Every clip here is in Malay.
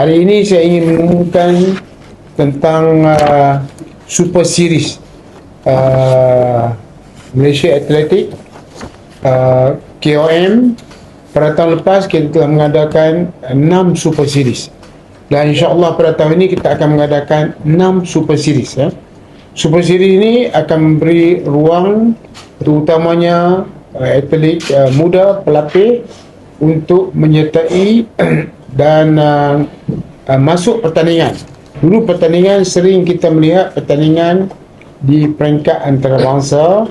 Hari ini saya ingin mengumumkan tentang uh, Super Series uh, Malaysia Athletic uh, KOM pada tahun lepas kita telah mengadakan 6 Super Series dan insyaAllah pada tahun ini kita akan mengadakan 6 Super Series ya. Super Series ini akan memberi ruang terutamanya uh, atlet uh, muda pelapis untuk menyertai dan uh, uh, masuk pertandingan. Dulu pertandingan sering kita melihat pertandingan di peringkat antarabangsa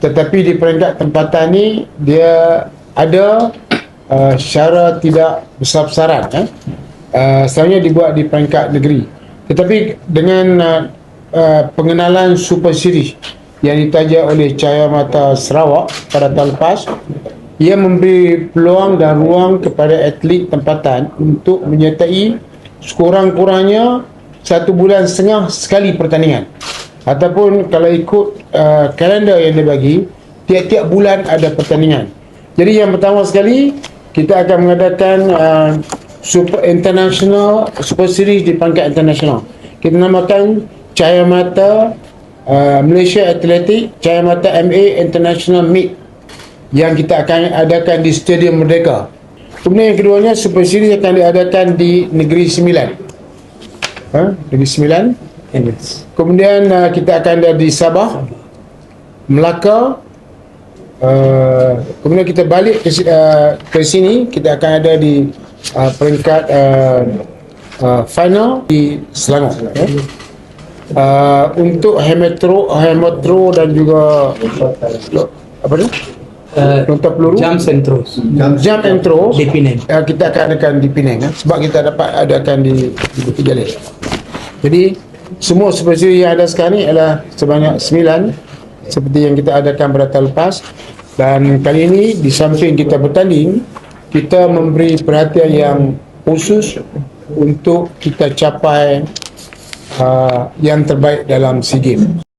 tetapi di peringkat tempatan ni dia ada uh, secara tidak besar-besaran eh? uh, selalunya dibuat di peringkat negeri tetapi dengan uh, uh, pengenalan Super Series yang ditaja oleh Cahaya Mata Sarawak pada tahun lepas ia memberi peluang dan ruang kepada atlet tempatan untuk menyertai sekurang-kurangnya satu bulan setengah sekali pertandingan. Ataupun kalau ikut uh, kalender yang dia bagi tiap-tiap bulan ada pertandingan. Jadi yang pertama sekali kita akan mengadakan uh, super international super series di pangkat international kita namakan Cahaya Mata uh, Malaysia Athletic Cahaya Mata MA International Meet yang kita akan adakan di Stadium Merdeka. Kemudian yang keduanya Super Series akan diadakan di Negeri Sembilan. Ha? Negeri Sembilan. Kemudian uh, kita akan ada di Sabah, Melaka. Uh, kemudian kita balik ke, uh, ke sini kita akan ada di uh, peringkat uh, uh, final di Selangor. Ya? Uh, untuk hemetro, hemetro dan juga apa tu? Uh, Nota peluru. jam sentros Jam and throw di Penang. uh, kita akan adakan di Penang eh? sebab kita dapat adakan di, di Bukit Jalil. Jadi semua seperti yang ada sekarang ni adalah sebanyak 9 seperti yang kita adakan pada tahun lepas dan kali ini di samping kita bertanding kita memberi perhatian yang khusus untuk kita capai uh, yang terbaik dalam SEA Games.